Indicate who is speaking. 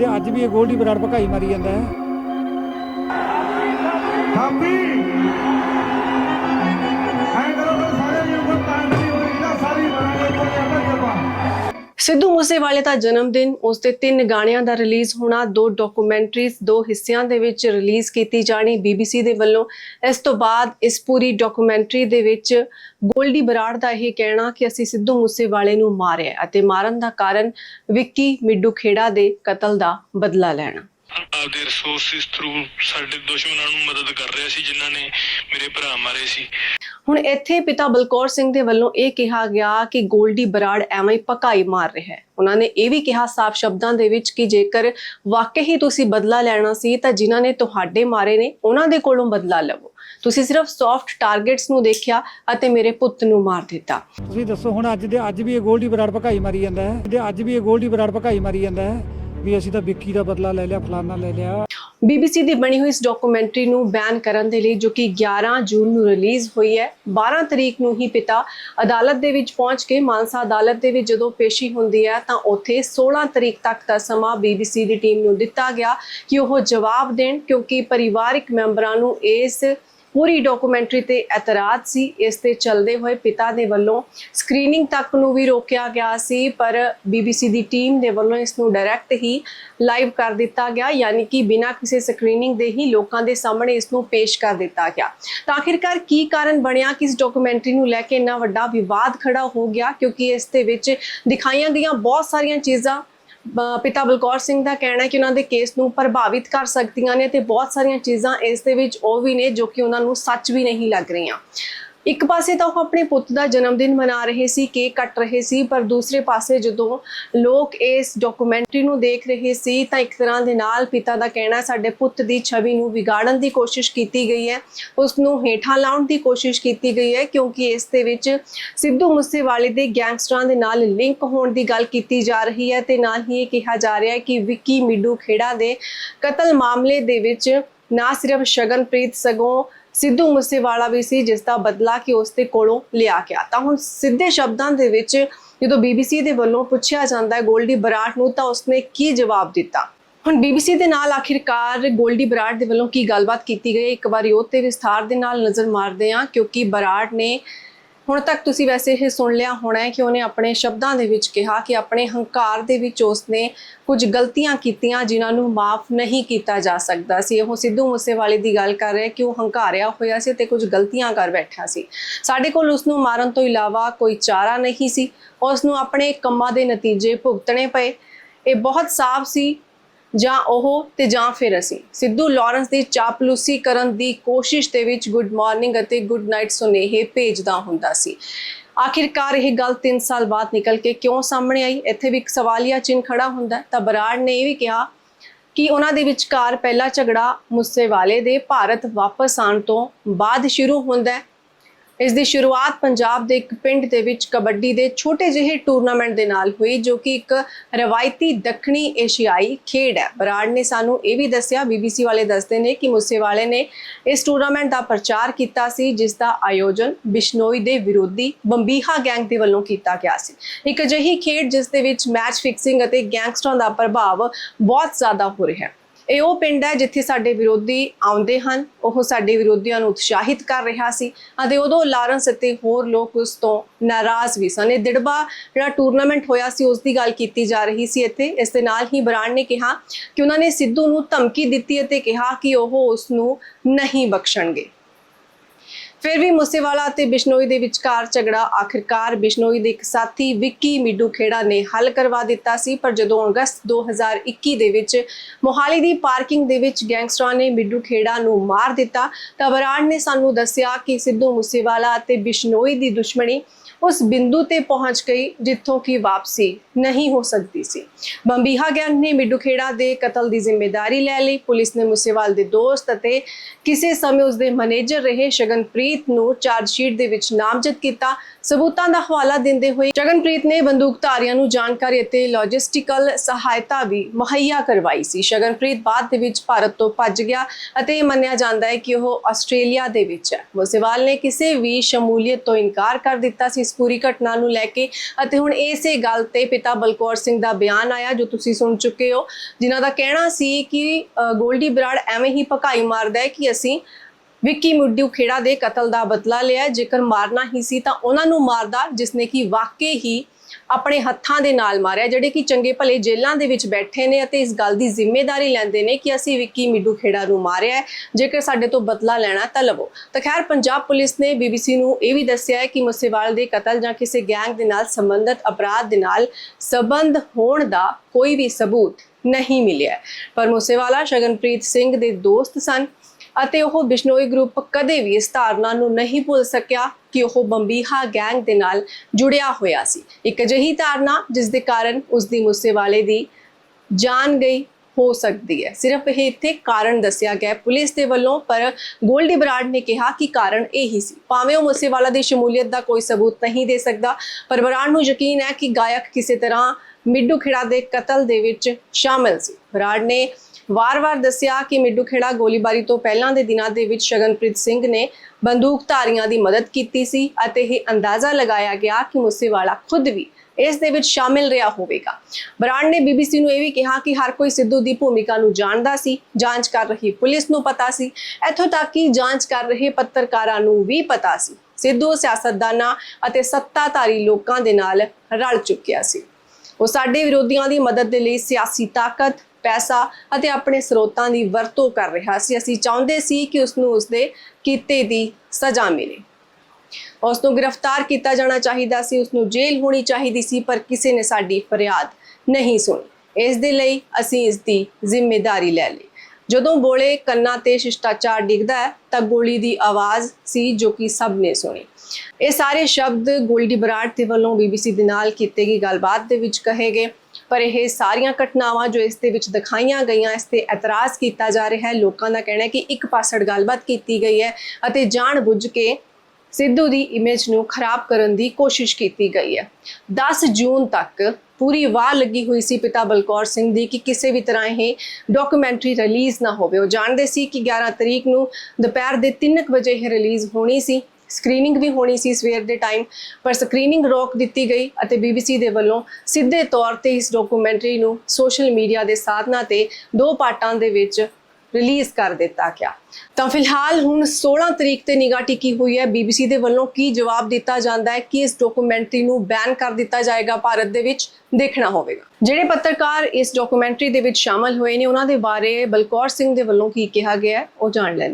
Speaker 1: ਦੇ ਅੱਜ ਵੀ ਇਹ ਗੋਲਡੀ ਬਰਾੜ ਭਕਾਈ ਮਾਰੀ ਜਾਂਦਾ ਹੈ।
Speaker 2: ਥਾਪੀ।
Speaker 3: ਸਿੱਧੂ ਮੂਸੇਵਾਲੇ ਦਾ ਜਨਮ ਦਿਨ, ਉਸ ਦੇ ਤਿੰਨ ਗਾਣਿਆਂ ਦਾ ਰਿਲੀਜ਼ ਹੋਣਾ, ਦੋ ਡਾਕੂਮੈਂਟਰੀਜ਼, ਦੋ ਹਿੱਸਿਆਂ ਦੇ ਵਿੱਚ ਰਿਲੀਜ਼ ਕੀਤੀ ਜਾਣੀ BBC ਦੇ ਵੱਲੋਂ। ਇਸ ਤੋਂ ਬਾਅਦ ਇਸ ਪੂਰੀ ਡਾਕੂਮੈਂਟਰੀ ਦੇ ਵਿੱਚ ਗੋਲਡੀ ਬਰਾੜ ਦਾ ਇਹ ਕਹਿਣਾ ਕਿ ਅਸੀਂ ਸਿੱਧੂ ਮੂਸੇਵਾਲੇ ਨੂੰ ਮਾਰਿਆ ਅਤੇ ਮਾਰਨ ਦਾ ਕਾਰਨ ਵਿੱਕੀ ਮਿੱਡੂ ਖੇੜਾ ਦੇ ਕਤਲ ਦਾ ਬਦਲਾ ਲੈਣਾ।
Speaker 4: ਆਪਦੇ ਰਿਸੋਰਸਿਸ ਥਰੂ ਸਾਡੇ ਦੁਸ਼ਮਣਾਂ ਨੂੰ ਮਦਦ ਕਰ ਰਿਹਾ ਸੀ ਜਿਨ੍ਹਾਂ ਨੇ ਮੇਰੇ ਭਰਾ ਮਾਰੇ ਸੀ।
Speaker 3: ਹੁਣ ਇੱਥੇ ਪਿਤਾ ਬਲਕੌਰ ਸਿੰਘ ਦੇ ਵੱਲੋਂ ਇਹ ਕਿਹਾ ਗਿਆ ਕਿ ਗੋਲਡੀ ਬਰਾੜ ਐਵੇਂ ਹੀ ਭਕਾਈ ਮਾਰ ਰਿਹਾ ਹੈ। ਉਹਨਾਂ ਨੇ ਇਹ ਵੀ ਕਿਹਾ ਸਾਫ਼ ਸ਼ਬਦਾਂ ਦੇ ਵਿੱਚ ਕਿ ਜੇਕਰ ਵਾਕਈ ਹੀ ਤੁਸੀਂ ਬਦਲਾ ਲੈਣਾ ਸੀ ਤਾਂ ਜਿਨ੍ਹਾਂ ਨੇ ਤੁਹਾਡੇ ਮਾਰੇ ਨੇ ਉਹਨਾਂ ਦੇ ਕੋਲੋਂ ਬਦਲਾ ਲਵੋ। ਤੁਸੀਂ ਸਿਰਫ ਸੌਫਟ ਟਾਰਗੇਟਸ ਨੂੰ ਦੇਖਿਆ ਅਤੇ ਮੇਰੇ ਪੁੱਤ ਨੂੰ ਮਾਰ ਦਿੱਤਾ।
Speaker 1: ਤੁਸੀਂ ਦੱਸੋ ਹੁਣ ਅੱਜ ਦੇ ਅੱਜ ਵੀ ਇਹ ਗੋਲਡੀ ਬਰਾੜ ਭਕਾਈ ਮਾਰੀ ਜਾਂਦਾ ਹੈ? ਤੇ ਅੱਜ ਵੀ ਇਹ ਗੋਲਡੀ ਬਰਾੜ ਭਕਾਈ ਮਾਰੀ ਜਾਂਦਾ ਹੈ? ਵੀ ਅਸੀਂ ਤਾਂ ਵਿੱਕੀ ਦਾ ਬਦਲਾ ਲੈ ਲਿਆ, ਫਲਾਨਾ ਲੈ ਲਿਆ।
Speaker 3: BBC ਦੀ ਬਣੀ ਹੋਈ ਇਸ ਡਾਕੂਮੈਂਟਰੀ ਨੂੰ ਬੈਨ ਕਰਨ ਦੇ ਲਈ ਜੋ ਕਿ 11 ਜੂਨ ਨੂੰ ਰਿਲੀਜ਼ ਹੋਈ ਹੈ 12 ਤਰੀਕ ਨੂੰ ਹੀ ਪਿਤਾ ਅਦਾਲਤ ਦੇ ਵਿੱਚ ਪਹੁੰਚ ਕੇ ਮਾਨਸਾ ਅਦਾਲਤ ਦੇ ਵਿੱਚ ਜਦੋਂ ਪੇਸ਼ੀ ਹੁੰਦੀ ਹੈ ਤਾਂ ਉੱਥੇ 16 ਤਰੀਕ ਤੱਕ ਦਾ ਸਮਾਂ BBC ਦੀ ਟੀਮ ਨੂੰ ਦਿੱਤਾ ਗਿਆ ਕਿ ਉਹ ਜਵਾਬ ਦੇਣ ਕਿਉਂਕਿ ਪਰਿਵਾਰਕ ਮੈਂਬਰਾਂ ਨੂੰ ਇਸ ਪੂਰੀ ਡਾਕੂਮੈਂਟਰੀ ਤੇ ਇਤਰਾਜ਼ ਸੀ। ਇਸ ਤੇ ਚੱਲਦੇ ਹੋਏ ਪਿਤਾ ਦੇ ਵੱਲੋਂ ਸਕਰੀਨਿੰਗ ਤੱਕ ਨੂੰ ਵੀ ਰੋਕਿਆ ਗਿਆ ਸੀ, ਪਰ BBC ਦੀ ਟੀਮ ਦੇ ਵੱਲੋਂ ਇਸ ਨੂੰ ਡਾਇਰੈਕਟ ਹੀ ਲਾਈਵ ਕਰ ਦਿੱਤਾ ਗਿਆ, ਯਾਨੀ ਕਿ ਬਿਨਾਂ ਕਿਸੇ ਸਕਰੀਨਿੰਗ ਦੇ ਹੀ ਲੋਕਾਂ ਦੇ ਸਾਹਮਣੇ ਇਸ ਨੂੰ ਪੇਸ਼ ਕਰ ਦਿੱਤਾ ਗਿਆ। ਤਾਂ ਆਖਿਰਕਾਰ ਕੀ ਕਾਰਨ ਬਣਿਆ ਕਿ ਇਸ ਡਾਕੂਮੈਂਟਰੀ ਨੂੰ ਲੈ ਕੇ ਇੰਨਾ ਵੱਡਾ ਵਿਵਾਦ ਖੜਾ ਹੋ ਗਿਆ? ਕਿਉਂਕਿ ਇਸ ਦੇ ਵਿੱਚ ਦਿਖਾਈਆਂ ਗਈਆਂ ਬਹੁਤ ਸਾਰੀਆਂ ਚੀਜ਼ਾਂ ਪਿਤਾ ਬਲਕੌਰ ਸਿੰਘ ਦਾ ਕਹਿਣਾ ਹੈ ਕਿ ਉਹਨਾਂ ਦੇ ਕੇਸ ਨੂੰ ਪ੍ਰਭਾਵਿਤ ਕਰ ਸਕਦੀਆਂ ਨੇ ਤੇ ਬਹੁਤ ਸਾਰੀਆਂ ਚੀਜ਼ਾਂ ਇਸ ਦੇ ਵਿੱਚ ਉਹ ਵੀ ਨੇ ਜੋ ਕਿ ਉਹਨਾਂ ਨੂੰ ਸੱਚ ਵੀ ਨਹੀਂ ਲੱਗ ਰਹੀਆਂ। ਇੱਕ ਪਾਸੇ ਤਾਂ ਉਹ ਆਪਣੇ ਪੁੱਤ ਦਾ ਜਨਮ ਦਿਨ ਮਨਾ ਰਹੇ ਸੀ, ਕੇਕ ਕੱਟ ਰਹੇ ਸੀ, ਪਰ ਦੂਸਰੇ ਪਾਸੇ ਜਦੋਂ ਲੋਕ ਇਸ ਡਾਕੂਮੈਂਟਰੀ ਨੂੰ ਦੇਖ ਰਹੇ ਸੀ, ਤਾਂ ਇੱਕ ਤਰ੍ਹਾਂ ਦੇ ਨਾਲ ਪਿਤਾ ਦਾ ਕਹਿਣਾ, ਸਾਡੇ ਪੁੱਤ ਦੀ ਛਵੀ ਨੂੰ ਵਿਗਾੜਨ ਦੀ ਕੋਸ਼ਿਸ਼ ਕੀਤੀ ਗਈ ਹੈ। ਉਸ ਨੂੰ ਹੇਠਾਂ ਲਾਉਣ ਦੀ ਕੋਸ਼ਿਸ਼ ਕੀਤੀ ਗਈ ਹੈ, ਕਿਉਂਕਿ ਇਸ ਦੇ ਵਿੱਚ ਸਿੱਧੂ ਮੂਸੇਵਾਲੇ ਦੇ ਗੈਂਗਸਟਰਾਂ ਦੇ ਨਾਲ ਲਿੰਕ ਹੋਣ ਦੀ ਗੱਲ ਕੀਤੀ ਜਾ ਰਹੀ ਹੈ ਤੇ ਨਾਲ ਹੀ ਇਹ ਕਿਹਾ ਜਾ ਰਿਹਾ ਹੈ ਕਿ ਵਿੱਕੀ ਮਿੱਡੂ ਖੇੜਾ ਦੇ ਕਤਲ ਮਾਮਲੇ ਦੇ ਵਿੱਚ ਨਾ ਸਿਰਫ ਸ਼ਗਨਪ੍ਰੀਤ ਸਗੋਂ ਸਿੱਧੂ ਮੂਸੇਵਾਲਾ ਵੀ ਸੀ, ਜਿਸ ਦਾ ਬਦਲਾ ਕਿ ਉਸ ਦੇ ਕੋਲੋਂ ਲਿਆ ਗਿਆ। ਤਾਂ ਹੁਣ ਸਿੱਧੇ ਸ਼ਬਦਾਂ ਦੇ ਵਿੱਚ ਜਦੋਂ BBC ਦੇ ਵੱਲੋਂ ਪੁੱਛਿਆ ਜਾਂਦਾ ਹੈ ਗੋਲਡੀ ਬਰਾਟ ਨੂੰ, ਤਾਂ ਉਸਨੇ ਕੀ ਜਵਾਬ ਦਿੱਤਾ? ਹੁਣ BBC ਦੇ ਨਾਲ ਆਖਿਰਕਾਰ ਗੋਲਡੀ ਬਰਾਟ ਦੇ ਵੱਲੋਂ ਕੀ ਗੱਲਬਾਤ ਕੀਤੀ ਗਈ? ਇੱਕ ਵਾਰੀ ਉਹ ਤੇ ਵਿਸਥਾਰ ਦੇ ਨਾਲ ਨਜ਼ਰ ਮਾਰਦੇ ਹਾਂ, ਕਿਉਂਕਿ ਬਰਾੜ ਨੇ ਹੁਣ ਤੱਕ ਤੁਸੀਂ ਵੈਸੇ ਇਹ ਸੁਣ ਲਿਆ ਹੋਣਾ ਹੈ ਕਿ ਉਹਨੇ ਆਪਣੇ ਸ਼ਬਦਾਂ ਦੇ ਵਿੱਚ ਕਿਹਾ ਕਿ ਆਪਣੇ ਹੰਕਾਰ ਦੇ ਵਿੱਚ ਉਸਨੇ ਕੁਝ ਗਲਤੀਆਂ ਕੀਤੀਆਂ ਜਿਨ੍ਹਾਂ ਨੂੰ ਮਾਫ ਨਹੀਂ ਕੀਤਾ ਜਾ ਸਕਦਾ ਸੀ। ਉਹ ਸਿੱਧੂ ਮੂਸੇਵਾਲੇ ਦੀ ਗੱਲ ਕਰ ਰਿਹਾ ਕਿ ਉਹ ਹੰਕਾਰਿਆ ਹੋਇਆ ਸੀ ਤੇ ਕੁਝ ਗਲਤੀਆਂ ਕਰ ਬੈਠਾ ਸੀ। ਸਾਡੇ ਕੋਲ ਉਸ ਨੂੰ ਮਾਰਨ ਤੋਂ ਇਲਾਵਾ ਕੋਈ ਚਾਰਾ ਨਹੀਂ ਸੀ। ਉਸ ਨੂੰ ਆਪਣੇ ਕੰਮਾਂ ਦੇ ਨਤੀਜੇ ਭੁਗਤਣੇ ਪਏ। ਇਹ ਬਹੁਤ ਸਾਫ਼ ਸੀ ਜਾਂ ਉਹ ਤੇ ਜਾਂ ਫਿਰ ਅਸੀਂ। ਸਿੱਧੂ ਲਾਰੈਂਸ ਦੀ ਚਾਪਲੂਸੀ ਕਰਨ ਦੀ ਕੋਸ਼ਿਸ਼ ਦੇ ਵਿੱਚ ਗੁੱਡ ਮਾਰਨਿੰਗ ਅਤੇ ਗੁੱਡ ਨਾਈਟ ਸੁਨੇਹੇ ਭੇਜਦਾ ਹੁੰਦਾ ਸੀ। ਆਖਿਰਕਾਰ ਇਹ ਗੱਲ 3 ਸਾਲ ਬਾਅਦ ਨਿਕਲ ਕੇ ਕਿਉਂ ਸਾਹਮਣੇ ਆਈ? ਇੱਥੇ ਵੀ ਇੱਕ ਸਵਾਲੀਆ ਚਿੰਨ੍ਹ ਖੜਾ ਹੁੰਦਾ ਤਾਂ ਬਰਾੜ ਨੇ ਇਹ ਵੀ ਕਿਹਾ ਕਿ ਉਹਨਾਂ ਦੇ ਵਿਚਕਾਰ ਪਹਿਲਾ ਝਗੜਾ ਮੂਸੇਵਾਲੇ ਦੇ ਭਾਰਤ ਵਾਪਸ ਆਉਣ ਤੋਂ ਬਾਅਦ ਸ਼ੁਰੂ ਹੁੰਦਾ ਹੈ। ਇਸ ਦੀ ਸ਼ੁਰੂਆਤ ਪੰਜਾਬ ਦੇ ਇੱਕ ਪਿੰਡ ਦੇ ਵਿੱਚ ਕਬੱਡੀ ਦੇ ਛੋਟੇ ਜਿਹੇ ਟੂਰਨਾਮੈਂਟ ਦੇ ਨਾਲ ਹੋਈ, ਜੋ ਕਿ ਇੱਕ ਰਵਾਇਤੀ ਦੱਖਣੀ ਏਸ਼ੀਆਈ ਖੇਡ ਹੈ। ਬਰਾੜ ਨੇ ਸਾਨੂੰ ਇਹ ਵੀ ਦੱਸਿਆ BBC ਵਾਲੇ ਦੱਸਦੇ ਨੇ ਕਿ ਮੂਸੇਵਾਲੇ ਨੇ ਇਸ ਟੂਰਨਾਮੈਂਟ ਦਾ ਪ੍ਰਚਾਰ ਕੀਤਾ ਸੀ, ਜਿਸ ਦਾ ਆਯੋਜਨ ਬਿਸ਼ਨੋਈ ਦੇ ਵਿਰੋਧੀ ਬੰਬੀਹਾ ਗੈਂਗ ਦੇ ਵੱਲੋਂ ਕੀਤਾ ਗਿਆ ਸੀ। ਇੱਕ ਅਜਿਹੀ ਖੇਡ ਜਿਸ ਦੇ ਵਿੱਚ ਮੈਚ ਫਿਕਸਿੰਗ ਅਤੇ ਗੈਂਗਸਟਰਾਂ ਦਾ ਪ੍ਰਭਾਵ ਬਹੁਤ ਜ਼ਿਆਦਾ ਹੋ ਰਿਹਾ ਹੈ। ਇਹ ਉਹ ਪਿੰਡ ਹੈ ਜਿੱਥੇ ਸਾਡੇ ਵਿਰੋਧੀ ਆਉਂਦੇ ਹਨ। ਉਹ ਸਾਡੇ ਵਿਰੋਧੀਆਂ ਨੂੰ ਉਤਸ਼ਾਹਿਤ ਕਰ ਰਿਹਾ ਸੀ ਅਤੇ ਉਦੋਂ ਲਾਰੈਂਸ ਅਤੇ ਹੋਰ ਲੋਕ ਉਸ ਤੋਂ ਨਾਰਾਜ਼ ਵੀ ਸਨ। ਇਹ ਦਿੜਬਾ ਜਿਹੜਾ ਟੂਰਨਾਮੈਂਟ ਹੋਇਆ ਸੀ, ਉਸ ਦੀ ਗੱਲ ਕੀਤੀ ਜਾ ਰਹੀ ਸੀ ਇੱਥੇ। ਇਸ ਦੇ ਨਾਲ ਹੀ ਬਰਾੜ ਨੇ ਕਿਹਾ ਕਿ ਉਹਨਾਂ ਨੇ ਸਿੱਧੂ ਨੂੰ ਧਮਕੀ ਦਿੱਤੀ ਅਤੇ ਕਿਹਾ ਕਿ ਉਹ ਉਸ ਨੂੰ ਨਹੀਂ ਬਖਸ਼ਣਗੇ। ਫਿਰ ਵੀ ਮੂਸੇਵਾਲਾ ਅਤੇ ਬਿਸ਼ਨੋਈ ਦੇ ਵਿਚਕਾਰ ਝਗੜਾ ਆਖਿਰਕਾਰ ਬਿਸ਼ਨੋਈ ਦੇ ਇੱਕ ਸਾਥੀ ਵਿੱਕੀ ਮਿੱਡੂ ਖੇੜਾ ਨੇ ਹੱਲ ਕਰਵਾ ਦਿੱਤਾ ਸੀ, ਪਰ ਜਦੋਂ ਅਗਸਤ 2021 ਦੇ ਵਿੱਚ ਮੋਹਾਲੀ ਦੀ ਪਾਰਕਿੰਗ ਦੇ ਵਿੱਚ ਗੈਂਗਸਟਰਾਂ ਨੇ ਮਿੱਡੂ ਖੇੜਾ ਨੂੰ ਮਾਰ ਦਿੱਤਾ, ਤਾਂ ਬਰਾੜ ਨੇ ਸਾਨੂੰ ਦੱਸਿਆ ਕਿ ਸਿੱਧੂ ਮੂਸੇਵਾਲਾ ਅਤੇ ਬਿਸ਼ਨੋਈ ਦੀ ਦੁਸ਼ਮਣੀ ਉਸ ਬਿੰਦੂ ਤੇ ਪਹੁੰਚ ਗਈ ਜਿੱਥੋਂ ਕਿ ਵਾਪਸੀ ਨਹੀਂ ਹੋ ਸਕਦੀ ਸੀ। ਬੰਬੀਹਾ ਗੈਂਗ ਨੇ ਮਿੱਡੂ ਖੇੜਾ ਦੇ ਕਤਲ ਦੀ ਜ਼ਿੰਮੇਵਾਰੀ ਲੈ ਲਈ, ਪੁਲਿਸ ਨੇ ਮੂਸੇਵਾਲ ਦੇ ਦੋਸਤ ਅਤੇ ਕਿਸੇ ਸਮੇਂ ਉਸ ਦੇ ਮੈਨੇਜਰ ਰਹੇ ਸ਼ਗਨਪ੍ਰੀਤ ਸ਼ਗਨਪ੍ਰੀਤ ਨੂੰ ਚਾਰਜ ਦੇ ਵਿੱਚ ਨਾਮਜ਼ਦ ਕੀਤਾ। ਸਬੂਤਾਂ ਦਾ ਹਵਾਲਾ ਦਿੰਦੇ ਹੋਏ ਸ਼ਗਨਪ੍ਰੀਤ ਨੇ ਬੰਦੂਕਧਾਰੀਆਂ ਨੂੰ ਜਾਣਕਾਰੀ ਅਤੇ ਲੌਜਿਸਟਿਕਲ ਸਹਾਇਤਾ ਵੀ ਮੁਹੱਈਆ ਕਰਵਾਈ ਸੀ। ਸ਼ਗਨਪ੍ਰੀਤ ਬਾਅਦ ਦੇ ਵਿੱਚ ਭਾਰਤ ਤੋਂ ਭੱਜ ਗਿਆ ਅਤੇ ਇਹ ਮੰਨਿਆ ਜਾਂਦਾ ਹੈ ਕਿ ਉਹ ਆਸਟ੍ਰੇਲੀਆ ਦੇ ਵਿੱਚ ਹੈ। ਮੋਸੇਵਾਲ ਨੇ ਕਿਸੇ ਵੀ ਸ਼ਮੂਲੀਅਤ ਤੋਂ ਇਨਕਾਰ ਕਰ ਦਿੱਤਾ ਸੀ ਇਸ ਪੂਰੀ ਘਟਨਾ ਨੂੰ ਲੈ ਕੇ ਅਤੇ ਹੁਣ ਇਸੇ ਗੱਲ ਤੇ ਪਿਤਾ ਬਲਕੌਰ ਸਿੰਘ ਦਾ ਬਿਆਨ ਆਇਆ ਜੋ ਤੁਸੀਂ ਸੁਣ ਚੁੱਕੇ ਹੋ ਜਿਨ੍ਹਾਂ ਦਾ ਕਹਿਣਾ ਸੀ ਕਿ ਅ, ਗੋਲਡੀ ਬਰਾੜ ਐਵੇਂ ਹੀ ਭਕਾਈ ਮਾਰਦਾ ਹੈ ਕਿ ਅਸੀਂ ਵਿੱਕੀ ਮੁੱਡੂ ਖੇੜਾ ਦੇ ਕਤਲ ਦਾ ਬਦਲਾ ਲਿਆ। ਜੇਕਰ ਮਾਰਨਾ ਹੀ ਸੀ ਤਾਂ ਉਹਨਾਂ ਨੂੰ ਮਾਰਦਾ, ਜਿਸਨੇ ਕਿ ਵਾਕਈ ਹੀ ਆਪਣੇ ਹੱਥਾਂ ਦੇ ਨਾਲ ਮਾਰਿਆ, ਜਿਹੜੇ ਕਿ ਚੰਗੇ ਭਲੇ ਜੇਲ੍ਹਾਂ ਦੇ ਵਿੱਚ ਬੈਠੇ ਨੇ ਅਤੇ ਇਸ ਗੱਲ ਦੀ ਜ਼ਿੰਮੇਵਾਰੀ ਲੈਂਦੇ ਨੇ ਕਿ ਅਸੀਂ ਵਿੱਕੀ ਮਿੱਡੂ ਖੇੜਾ ਨੂੰ ਮਾਰਿਆ ਜੇਕਰ ਸਾਡੇ ਤੋਂ ਬਦਲਾ ਲੈਣਾ ਤਾਂ ਲਵੋ। ਤਾਂ ਖੈਰ, ਪੰਜਾਬ ਪੁਲਿਸ ਨੇ ਬੀਬੀਸੀ ਨੂੰ ਇਹ ਵੀ ਦੱਸਿਆ ਹੈ ਕਿ ਮੁਸੇਵਾਲ ਦੇ ਕਤਲ ਜਾਂ ਕਿਸੇ ਗੈਂਗ ਦੇ ਨਾਲ ਸੰਬੰਧਿਤ ਅਪਰਾਧ ਦੇ ਨਾਲ ਸਬੰਧ ਹੋਣ ਦਾ ਕੋਈ ਵੀ ਸਬੂਤ ਨਹੀਂ ਮਿਲਿਆ ਪਰ ਮੁਸੇਵਾਲਾ ਸ਼ਗਨਪ੍ਰੀਤ ਸਿੰਘ ਦੇ ਦੋਸਤ ਸਨ। ਅਤੇ ਉਹ ਬਿਸ਼ਨੋਈ ਗਰੁੱਪ ਕਦੇ ਵੀ ਇਸ ਧਾਰਨਾ ਨੂੰ ਨਹੀਂ ਭੁੱਲ ਸਕਿਆ ਕਿ ਉਹ ਬੰਬੀਹਾ ਗੈਂਗ ਦੇ ਨਾਲ ਜੁੜਿਆ ਹੋਇਆ ਸੀ। ਇੱਕ ਅਜਿਹੀ ਧਾਰਨਾ ਜਿਸ ਦੇ ਕਾਰਨ ਉਸ ਦੀ ਮੁੱਸੇਵਾਲੇ ਦੀ ਜਾਨ ਗਈ ਹੋ ਸਕਦੀ ਹੈ। ਸਿਰਫ ਇਹ ਇੱਥੇ ਕਾਰਨ ਦੱਸਿਆ ਗਿਆ ਪੁਲਿਸ ਦੇ ਵੱਲੋਂ, ਪਰ ਗੋਲਡੀ ਬਰਾੜ ਨੇ ਕਿਹਾ ਕਿ ਕਾਰਨ ਇਹੀ ਸੀ। ਭਾਵੇਂ ਉਹ ਮੁੱਸੇਵਾਲਾ ਦੀ ਸ਼ਮੂਲੀਅਤ ਦਾ ਕੋਈ ਸਬੂਤ ਨਹੀਂ ਦੇ ਸਕਦਾ, ਪਰ ਬਰਾੜ ਨੂੰ ਯਕੀਨ ਹੈ ਕਿ ਗਾਇਕ ਕਿਸੇ ਤਰ੍ਹਾਂ ਮਿੱਡੂ ਖੇੜਾ ਦੇ ਕਤਲ ਦੇ ਵਿੱਚ ਸ਼ਾਮਲ ਸੀ। ਬਰਾੜ ਨੇ ਵਾਰ-ਵਾਰ ਦੱਸਿਆ ਕਿ ਮਿੱਡੂ ਖੇੜਾ ਗੋਲੀਬਾਰੀ ਤੋਂ ਪਹਿਲਾਂ ਦੇ ਦਿਨਾਂ ਦੇ ਵਿੱਚ ਸ਼ਗਨਪ੍ਰੀਤ ਸਿੰਘ ਨੇ ਬੰਦੂਕਧਾਰੀਆਂ ਦੀ ਮਦਦ ਕੀਤੀ ਸੀ ਅਤੇ ਇਹ ਅੰਦਾਜ਼ਾ ਲਗਾਇਆ ਗਿਆ ਕਿ ਮੁੱਸੇਵਾਲਾ ਖੁਦ ਵੀ ਇਸ ਦੇ ਵਿੱਚ ਸ਼ਾਮਿਲ ਰਿਹਾ ਹੋਵੇਗਾ। ਬਰਾੜ ਨੇ ਬੀਬੀਸੀ ਨੂੰ ਇਹ ਵੀ ਕਿਹਾ ਕਿ ਹਰ ਕੋਈ ਸਿੱਧੂ ਦੀ ਭੂਮਿਕਾ ਨੂੰ ਜਾਣਦਾ ਸੀ, ਜਾਂਚ ਕਰ ਰਹੀ ਪੁਲਿਸ ਨੂੰ ਪਤਾ ਸੀ, ਇੱਥੋਂ ਤੱਕ ਕਿ ਜਾਂਚ ਕਰ ਰਹੇ ਪੱਤਰਕਾਰਾਂ ਨੂੰ ਵੀ ਪਤਾ ਸੀ। ਸਿੱਧੂ ਸਿਆਸਤਦਾਨਾਂ ਅਤੇ ਸੱਤਾਧਾਰੀ ਲੋਕਾਂ ਦੇ ਨਾਲ ਰਲ ਚੁੱਕਿਆ ਸੀ। ਉਹ ਸਾਡੇ ਵਿਰੋਧੀਆਂ ਦੀ ਮਦਦ ਦੇ ਲਈ ਸਿਆਸੀ ਤਾਕਤ ਪੈਸਾ ਅਤੇ ਆਪਣੇ ਸਰੋਤਾਂ ਦੀ ਵਰਤੋਂ ਕਰ ਰਿਹਾ ਸੀ। ਅਸੀਂ ਚਾਹੁੰਦੇ ਸੀ ਕਿ ਉਸ ਨੂੰ ਉਸਦੇ ਕੀਤੇ ਦੀ ਸਜ਼ਾ ਮਿਲੇ। ਉਸ ਨੂੰ ਗ੍ਰਿਫਤਾਰ ਕੀਤਾ ਜਾਣਾ ਚਾਹੀਦਾ ਸੀ। ਉਸ ਨੂੰ ਜੇਲ੍ਹ ਹੋਣੀ ਚਾਹੀਦੀ ਸੀ, ਪਰ ਕਿਸੇ ਨੇ ਸਾਡੀ ਫਰਿਆਦ ਨਹੀਂ ਸੁਣੀ। ਇਸ ਦੇ ਲਈ ਅਸੀਂ ਇਸ ਦੀ ਜ਼ਿੰਮੇਵਾਰੀ ਲੈ ਲਈ। ਜਦੋਂ ਬੋਲੇ ਕੰਨਾਂ ਤੇ ਸ਼ਿਸ਼ਟਾਚਾਰ ਡਿੱਗਦਾ ਹੈ, ਤਾਂ ਗੋਲੀ ਦੀ ਆਵਾਜ਼ ਸੀ ਜੋ ਕਿ ਸਭ ਨੇ ਸੁਣੀ। ਇਹ ਸਾਰੇ ਸ਼ਬਦ ਗੋਲਡੀ ਬਰਾੜ ਦੇ ਵੱਲੋਂ ਬੀਬੀਸੀ ਦੇ ਨਾਲ ਕੀਤੀ ਗਈ ਗੱਲਬਾਤ ਦੇ ਵਿੱਚ ਕਹੇ ਗਏ। ਪਰ ਇਹ ਸਾਰੀਆਂ ਘਟਨਾਵਾਂ ਜੋ ਇਸ ਦੇ ਵਿੱਚ ਦਿਖਾਈਆਂ ਗਈਆਂ, ਇਸ ਤੇ ਇਤਰਾਜ਼ ਕੀਤਾ ਜਾ ਰਿਹਾ ਹੈ। ਲੋਕਾਂ ਦਾ ਕਹਿਣਾ ਹੈ ਕਿ ਇੱਕ ਪਾਸੜ ਗੱਲਬਾਤ ਕੀਤੀ ਗਈ ਹੈ ਅਤੇ ਜਾਣ ਬੁੱਝ ਕੇ ਸਿੱਧੂ ਦੀ ਇਮੇਜ ਨੂੰ ਖਰਾਬ ਕਰਨ ਦੀ ਕੋਸ਼ਿਸ਼ ਕੀਤੀ ਗਈ ਹੈ। 10 ਜੂਨ ਤੱਕ ਪੂਰੀ ਵਾਹ ਲੱਗੀ ਹੋਈ ਸੀ ਪਿਤਾ ਬਲਕੌਰ ਸਿੰਘ ਦੀ ਕਿ ਕਿਸੇ ਵੀ ਤਰ੍ਹਾਂ ਇਹ ਡਾਕੂਮੈਂਟਰੀ ਰਿਲੀਜ਼ ਨਾ ਹੋਵੇ। ਉਹ ਜਾਣਦੇ ਸੀ ਕਿ 11 ਤਰੀਕ ਨੂੰ ਦੁਪਹਿਰ ਦੇ 3 ਵਜੇ ਇਹ ਰਿਲੀਜ਼ ਹੋਣੀ ਸੀ। ਸਕਰੀਨਿੰਗ ਵੀ ਹੋਣੀ ਸੀ ਸਵੇਰ ਦੇ ਟਾਈਮ ਪਰ ਸਕਰੀਨਿੰਗ ਰੋਕ ਦਿੱਤੀ ਗਈ ਅਤੇ BBC ਦੇ ਵੱਲੋਂ ਸਿੱਧੇ ਤੌਰ ਤੇ ਇਸ ਡਾਕੂਮੈਂਟਰੀ ਨੂੰ ਸੋਸ਼ਲ ਮੀਡੀਆ ਦੇ ਸਾਧਨਾਂ ਤੇ ਦੋ ਪਾਰਟਾਂ ਦੇ ਵਿੱਚ ਰਿਲੀਜ਼ ਕਰ ਦਿੱਤਾ ਗਿਆ। ਤਾਂ ਫਿਲਹਾਲ ਹੁਣ 16 ਤਰੀਕ ਤੇ ਨਿਗਾਹ ਟਿਕੀ ਹੋਈ ਹੈ। BBC ਦੇ ਵੱਲੋਂ ਕੀ ਜਵਾਬ ਦਿੱਤਾ ਜਾਂਦਾ ਹੈ? ਕਿ ਇਸ ਡਾਕੂਮੈਂਟਰੀ ਨੂੰ ਬੈਨ ਕਰ ਦਿੱਤਾ ਜਾਏਗਾ ਭਾਰਤ ਦੇ ਵਿੱਚ? ਦੇਖਣਾ ਹੋਵੇਗਾ। ਜਿਹੜੇ ਪੱਤਰਕਾਰ ਇਸ ਡਾਕੂਮੈਂਟਰੀ ਦੇ ਵਿੱਚ ਸ਼ਾਮਲ ਹੋਏ ਨੇ, ਉਹਨਾਂ ਦੇ ਬਾਰੇ ਬਲਕੌਰ ਸਿੰਘ ਦੇ ਵੱਲੋਂ ਕੀ ਕਿਹਾ ਗਿਆ ਹੈ, ਉਹ ਜਾਣ ਲੈਂਦੇ